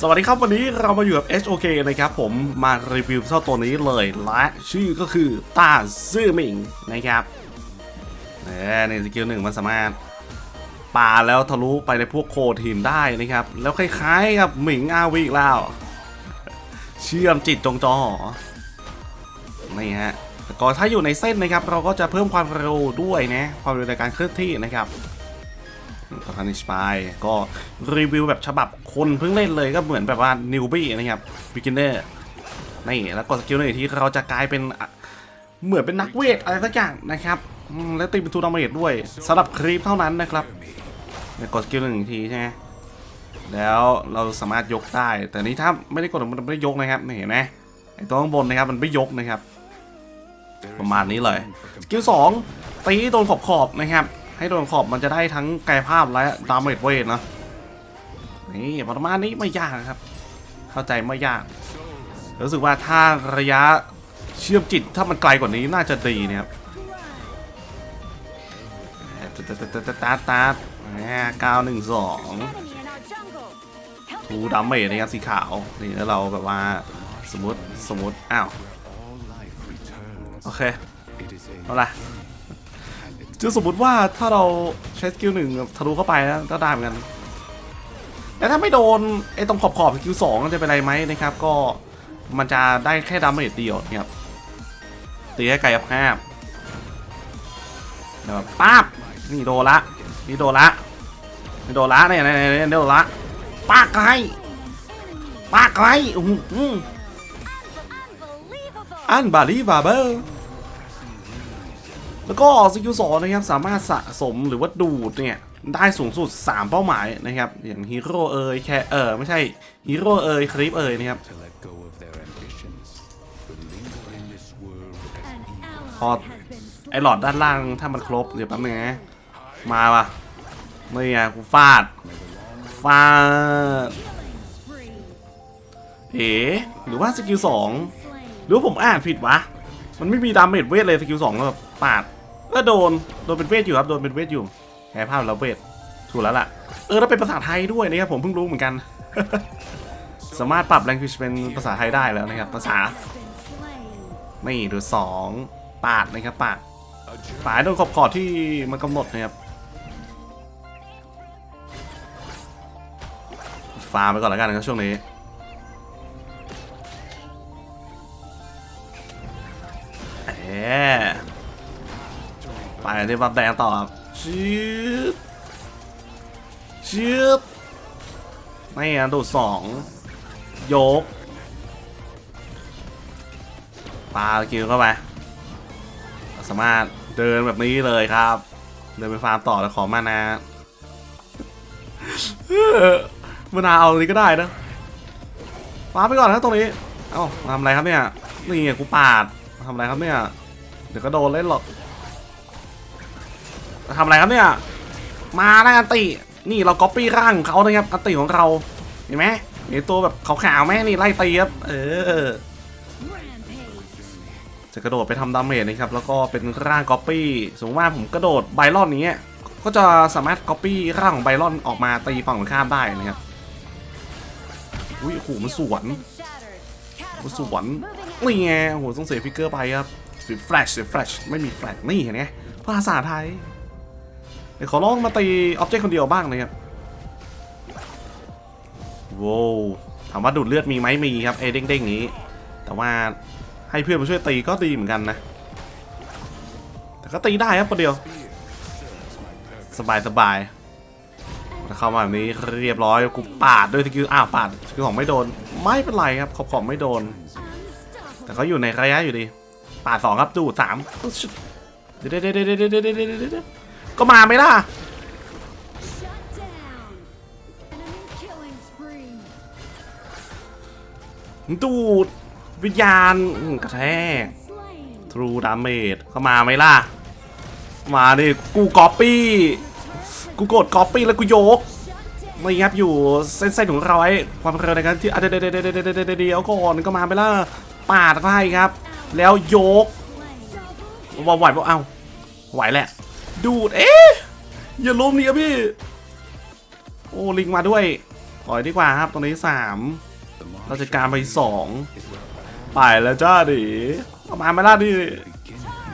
สวัสดีครับวันนี้เรามาอยู่กับ HOK นะครับผมมารีวิวเจ้าตัวนี้เลยและชื่อก็คือตาซื่อหมิงนะครับเนี่ยในสกิลหนึ่งมันสามารถปาแล้วทะลุไปในพวกโคทีมได้นะครับ แล้วคล้ายๆกับหมิงอาวีอีกแล้ว เชื่อมจิตจงจอนี่ฮะก็ถ้าอยู่ในเส้นนะครับ เราก็จะเพิ่มความเร็วด้วยนะความเร็วในการเคลื่อนที่นะครับ ตอนนี้สปายก็รีวิวแบบฉบับคนเพิ่งเล่นเลยก็เหมือนแบบว่านิวบี้นะครับบิกินเนอร์นี่แล้วกดสกิลหนึ่งทีเราจะกลายเป็นเหมือนเป็นนักเวทอะไรสักอย่างนะครับแล้วตีเป็นทูดาเมจด้วยสำหรับคลิปเท่านั้นนะครับกดสกิลหนึ่งทีใช่ไหมแล้วเราสามารถยกได้ แต่นี้ถ้าไม่ได้กดมันไม่ได้ยกนะครับเห็นไหมไอ้ตัวข้างบนนะครับมันไม่ยกนะครับ ประมาณนี้เลยสกิลสองตีโดนขอบขอบๆนะครับ ให้โดนขอบมันจะได้ทั้งกายภาพและดาเมจเวทนะนี่ประมาณนี้ไม่ยากนะครับ เข้าใจไม่ยากรู้สึกว่าถ้าระยะเชื่อมจิตถ้ามันไกลกว่านี้น่าจะดีนะครับตาตาตาตาตาตาเก้าหนึ่งสองทูดาเมจนะครับสีขาวนี่แล้วเราแบบว่าสมมติสมมติอ้าวโอเคเอาละ จะสมมติว่าถ้าเราใช้สกิลหนึ่งทะลุเข้าไปนะก็ได้เหมือนกัน แต่ถ้าไม่โดนไอ้ตรงขอบขอบสกิลสองจะเป็นไรไหมนะครับ ก็มันจะได้แค่ดาเมจเดียวนะครับตีให้ไกลภาพเดี๋ยวปั๊บนี่โดนละนี่โดนละนี่โดนละเนี่ยเนี่ยเนี่ยโดนละปากไกลปากไกลอื้อหืออันบาลีบาเบอร์ แล้วก็สกิลสองนะครับสามารถสะสมหรือว่าดูดเนี่ยได้สูงสุด 3 เป้าหมายนะครับ อย่างฮีโร่เอยแคเออไม่ใช่ฮีโร่เอยคลิปเอยนะครับ to let go of their ambitions. To linger in this world as พอไอหลอดด้านล่างถ้ามันครบเดี๋ยวแป๊บนึงนะมาว่ะนี่ไงกูฟาดฟาดเอ๋หรือว่าสกิลสองหรือว่าผมอ่านผิดวะ มันไม่มีดาเมจเวทเลยสกิลสองแบบปาด ก็โดน โดนเป็นเวทอยู่ครับ โดนเป็นเวทอยู่แพ้ภาพแล้วเวท ถูกแล้วล่ะ เออแล้วเป็นภาษาไทยด้วยนะครับผมเพิ่งรู้เหมือนกัน สามารถปรับ language เป็นภาษาไทยได้แล้วนะครับ ภาษานี่หรือสองปาดนะครับปาดปาดโดนขอบขอบที่มันกำหนดนะครับฟาร์มไปก่อนแล้วกันนะครับช่วงนี้ ไปที่บัฟแดงต่อครับชืดชืดไม่อะดูดสองยกปาคิวเข้าไป สามารถเดินแบบนี้เลยครับ เดินไปฟาร์มต่อแล้วขอมานะมานาวเอาตรงนี้ก็ได้นะฟาร์มไปก่อนนะตรงนี้ เอ้ามาทำอะไรครับเนี่ย นี่ไงกูปาดมาทำอะไรครับเนี่ย เดี๋ยวก็โดนเล่นหรอกมา ทำอะไรครับเนี่ย มาหน้าอันติ นี่เราก๊อปปี้ร่างเขานะครับอันติของเรา เห็นไหมเห็นตัวแบบขาวๆไหมนี่ไล่ตีครับ เออ จะกระโดดไปทำดาเมจนะครับ แล้วก็เป็นร่างก๊อปปี้สมมติว่าผมกระโดดไบรอนนี้ ก็จะสามารถก๊อปปี้ร่างของไบรอนออกมาตีฝั่งตรงข้ามได้นะครับ อุ้ยโอ้โหมันสวนมันสวนนี่ไงโอ้โหต้องเสียฟิกเกอร์ไปครับเสียแฟลชเสียแฟลชไม่มีแฟลชนี่เห็นไหมภาษาไทย ดี๋ยวขอลองมาตีอ็อบเจกต์คนเดียวบ้างนะครับว้าวถามว่าดูดเลือดมีไหมมีครับไอ้เด้งๆนี้ แต่ว่าให้เพื่อนมาช่วยตีก็ตีเหมือนกันนะ แต่ก็ตีได้ครับคนเดียว สบายสบายเข้ามาแบบนี้เรียบร้อยกูปาดด้วยสกิลอ้าวปาดสกิลของไม่โดน ไม่เป็นไรครับขอบขอบไม่โดน แต่เขาอยู่ในระยะอยู่ดี ปาดสองครับดูสามเด็ดเด็ดเด็ดเด็ดเด็ดเด็ด ก็มาไหมล่ะ ดูด วิญญาณกระแทก True Damage เข้ามาไหมล่ะ มาดิกูก๊อปปี้ กูกดก๊อปปี้แล้วกูยกไม่ยับอยู่เส้นๆของเราไอ้ความเร็วในการที่อะเดี๋ยวเดี๋ยวเดี๋ยวก่อนก็มาไปล่ะปาดให้ครับ แล้วยกว่าไหวปะเอ้าไหวแหละ ดูด เอ๊ะ อย่าล้มนี่ครับพี่ โอ้ ลิงมาด้วยถอยดีกว่าครับ ตรงนี้สามเราจะการไปสองไปแล้วจ้าดิเอามาไม่ล่าดิ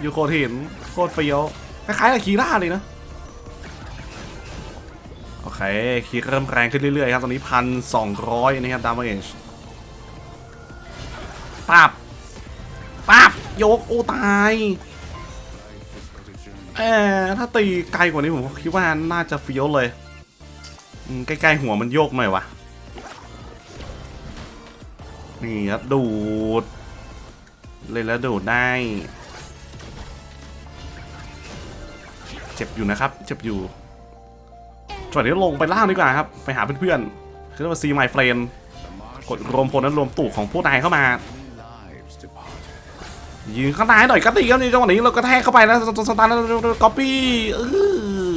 อยู่โคตรหินโคตรเฟี้ยวคล้ายๆกับคีร่าเลยนะ โอเค คีเริ่มแรงขึ้นเรื่อยๆครับ ตอนนี้พันสองร้อยนะครับดามเอจปับปับยก โอ้ ตาย Life is but a journey. เออถ้าตีไกลกว่านี้ผมคิดว่าน่าจะเฟี้ยวเลยใกล้ๆหัวมันโยกหน่อยวะนี่ครับดูด เลยแล้วดูดได้ เจ็บอยู่นะครับ เจ็บอยู่ส่วนนี้ลงไปล่างดีกว่าครับ ไปหาเพื่อนๆคือว่าซีไมเฟรนกดรวมพลนั้นรวมตู่ของผู้นายเข้ามา ยืนข้างในหน่อยก็ตีครับนี่จังหวะนี้เราก็แทกเข้าไปแล้วสตาร์แล้วก๊อปปี้เออ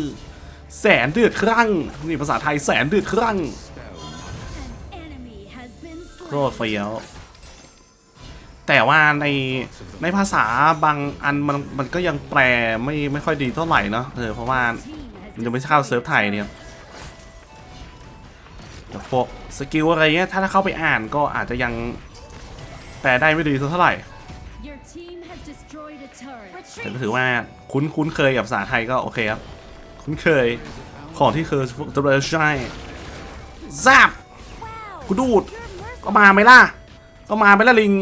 แสนเดือดครั่งนี่ภาษาไทยแสนเดือดครั่งโคตรเฟี้ยวแต่ว่าในในภาษาบางอันมันมันก็ยังแปลไม่ไม่ค่อยดีเท่าไหร่เนาะเออเพราะว่ามันจะไม่เข้าเซิร์ฟไทยเนี่ยแต่พวกสกิลอะไรเงี้ยถ้าถ้าเข้าไปอ่านก็อาจจะยังแปลได้ไม่ดีเท่าไหร่ แต่ก็ถือว่าคุ้นคุ้นเคยกับภาษาไทยก็โอเคครับ คุ้นเคยของที่เคยจะเบอร์ใช่ซับกูดูดก็มาไหมล่ะ ก็มาไหมล่ะลิง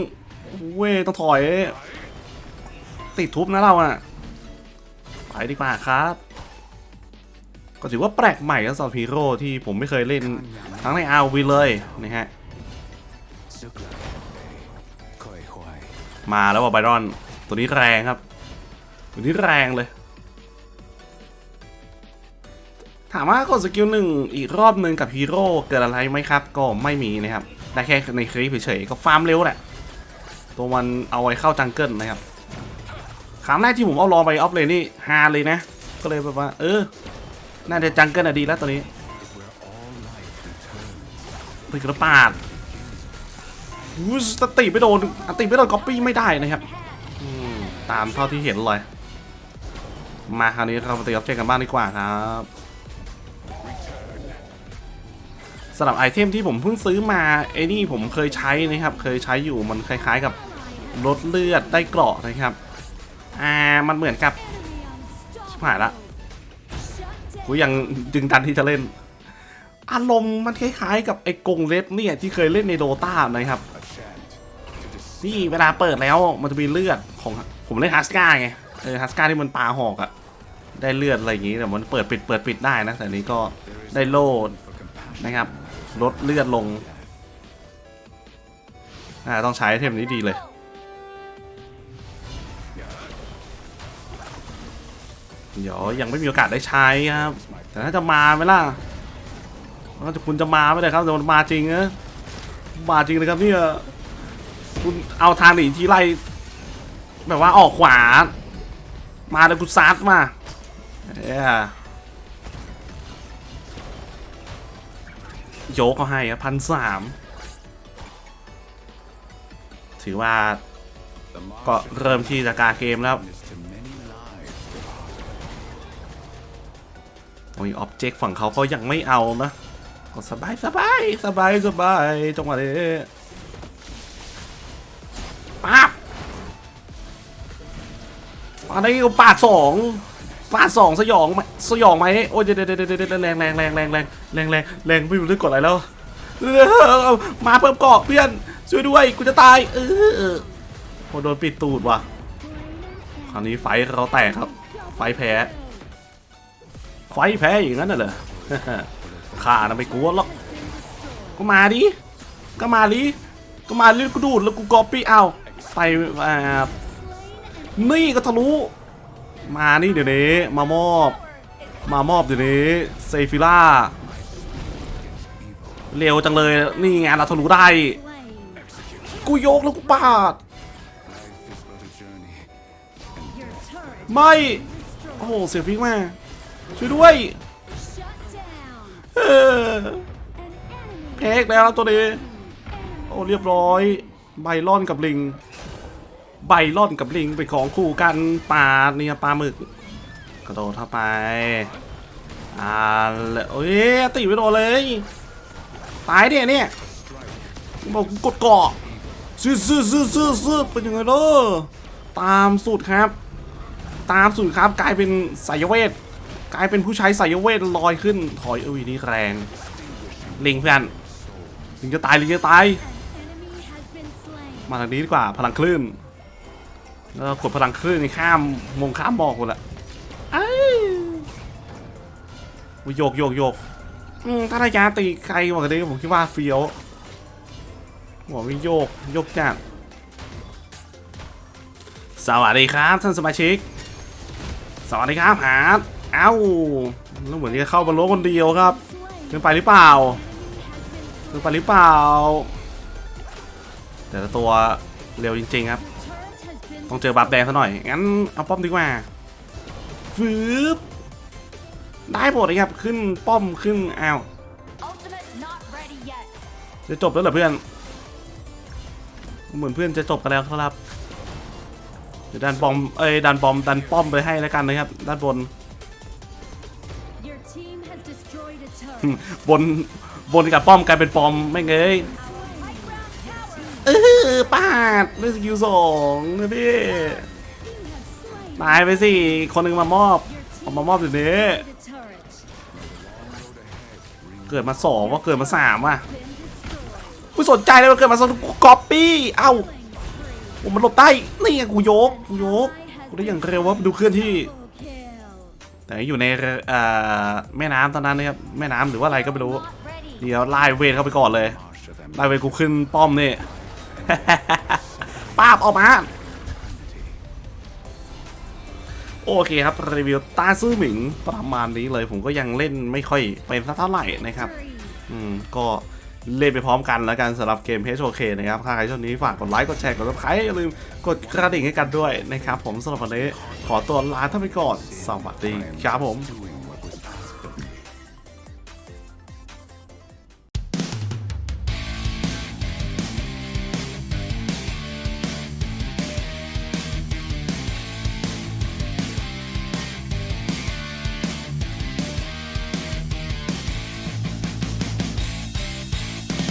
เว้ยต้องถอย ติดทุบนะเราอะไปดีกว่าครับ ก็ถือว่าแปลกใหม่สำหรับฮีโร่ที่ผมไม่เคยเล่นทั้งในอาวีเลยนะฮะ มาแล้วว่าไบรอน ตัวนี้แรงครับ ตัวนี้แรงเลย ถามว่ากดสกิลหนึ่งอีกรอบหนึ่งกับฮีโร่เกิดอะไรไหมครับ ก็ไม่มีนะครับ ได้แค่ในคลิปเฉยๆก็ฟาร์มเร็วแหละ ตัวมันเอาไว้เข้าจังเกิลนะครับครั้งแรกที่ผมเอาลอไปออฟเลนนี่ฮาเลยนะ ก็เลยแบบว่า เออ น่าจะจังเกิลอะดีแล้วตัวนี้ Is where all life returns. ตีกระปาด วูสตติไม่โดนอันติไม่โดนก๊อปปี้ไม่ได้นะครับตามเท่าที่เห็นเลย มาคราวนี้เรามาตีออบเจ็กกันบ้างดีกว่าครับสำหรับไอเทมที่ผมเพิ่งซื้อมาไอ้นี่ผมเคยใช้นะครับ เคยใช้อยู่มันคล้ายๆกับลดเลือดได้เกราะนะครับอ่ามันเหมือนกับชิบหายละกูยังดึงดันที่จะเล่น อารมณ์มันคล้ายๆกับไอ้กงเล็ดเนี่ยที่เคยเล่นในโดตานะครับ นี่เวลาเปิดแล้วมันจะมีเลือดของผมเล่นฮัสกาไงเออฮัสกาที่มันปลาหอกอะได้เลือดอะไรอย่างงี้แต่มันเปิดปิดเปิดปิดได้นะแต่นี้ก็ได้โลดนะครับลดเลือดลงอ่าต้องใช้เทมนี้ดีเลยเดี๋ยวยังไม่มีโอกาสได้ใช้ครับ แต่ถ้าจะมาไหมล่ะว่าคุณจะมาไหมเลยครับแต่มันมาจริงนะมาจริงเลยครับเนี่ย คุณเอาทางหนีทีไรแบบว่าออกขวา มาเลยกูซัดมาเอ้ยโยกเขาให้พันสามถือว่าก็เริ่มที่จะการเกมแล้วโอ้ยอ็อบเจกต์ฝั่งเขาก็ยังไม่เอานะก็สบายสบายสบายสบายจังหวะนี้ อันนี้ก็ปาดสองปาดสองสยองไหมสยองไหมโอ้ยเดี๋ยวเดี๋ยวเดี๋ยวเดแรงแรงแรงแรงแรงแรงแรงแรงไม่รู้เรื่องกดอะไรแล้วมาเพิ่มเกาะเพื่อนช่วยด้วยกูจะตายเออโอโดนปิดตูดว่ะคราวนี้ไฟเราแตกครับ ไฟแพ้ ไฟแพ้อย่างนั้นน่ะเหรอข้าน่ะไม่กลัวหรอกก็มาดิก็มาดิก็มาดิกูดูดแล้วกูกอปปี้เอาไปอ่า นี่ก็ทะลุ มานี่เดี๋ยวนี้ มามอบ มามอบเดี๋ยวนี้เซฟิล่า เร็วจังเลย นี่ไงเราทะลุได้ กูโยกแล้วกูปาด ไม่ โอ้โห เสียฟิกมาช่วยด้วยเออแพ้แล้วตัวนี้ โอ้เรียบร้อย ไบลอนกับลิง ไบลอนกับลิงเป็นของคู่กันปลาเนี่ยปลาหมึก กระโดดเข้าไป อ่าแล้วโอ้ยตีไม่โดนเลย ตายเนี่ยเนี่ยบอกกดเกาะซื้อซื้อซื้อซื้อซื้อเป็นยังไงเด้อตามสูตรครับ ตามสูตรครับกลายเป็นสายเวท กลายเป็นผู้ใช้สายเวทลอยขึ้น ถอยเอ้ยนี่แรง ลิงเพื่อนลิงจะตายลิงจะตาย มาทางนี้ดีกว่าพลังคลื่น แล้วกดพลังคลื่นนี่ข้ามมงข้ามบอกกูละอ้ยโยกโยกโยกถ้าระยะตีไกลกว่านี้ผมคิดว่าเฟี้ยวบอกว่าโยกโยกจัดสวัสดีครับท่านสมาชิก สวัสดีครับหาดเอ้าแล้วเหมือนจะเข้ามาล้วคนเดียวครับเกินไปหรือเปล่าเกินไปหรือเปล่า แต่ละตัวเร็วจริง ๆ ครับ ต้องเจอบัฟแดงซะหน่อย งั้นเอาป้อมดีกว่าฟืบได้หมดเลยครับ ขึ้นป้อมขึ้นอ้าว Ultimate not ready yet. จะจบแล้วเหรอเพื่อน เหมือนเพื่อนจะจบกันแล้วครับ เดี๋ยวดันบอม เอ้ยดันบอมดันป้อมไปให้แล้วกันนะครับ ด้านบน Your team has destroyed a อืม turret. บนบนกับป้อมกลายเป็นปอมไม่เงย ออปาดด้วยสกิลสองนะพี่ตายไปสิคนหนึ่งมามอบ your เอามามอบอยู่นี้เกิดมาสองว่าเกิดมาสามว่ะกูสนใจเลยว่าเกิดมาสองกูก๊อปปี้เอ้าผมมันหลบได้นี่ไงกูยกกูยกกูได้อย่างเร็วว่าดูเคลื่อนที่ แต่อยู่ในเอ่อแม่น้ำตอนนั้นนะครับแม่น้ำหรือว่าอะไรก็ไม่รู้ เดี๋ยวไล่เวทเข้าไปก่อนเลยไล่เวทกูขึ้นป้อมนี่ ป้าบออกมา โอเคครับ รีวิวตาซื่อหมิงประมาณนี้เลย ผมก็ยังเล่นไม่ค่อยเป็นสักเท่าไหร่นะครับ อืม ก็เล่นไปพร้อมกันแล้วกันสำหรับเกม HOK นะครับ ถ้าใครชอบนี้ฝากกดไลค์ กดแชร์ กด subscribe อย่าลืมกดกระดิ่งให้กันด้วยนะครับ ผมสำหรับวันนี้ขอตัวลาท่านไปก่อน สวัสดีครับผม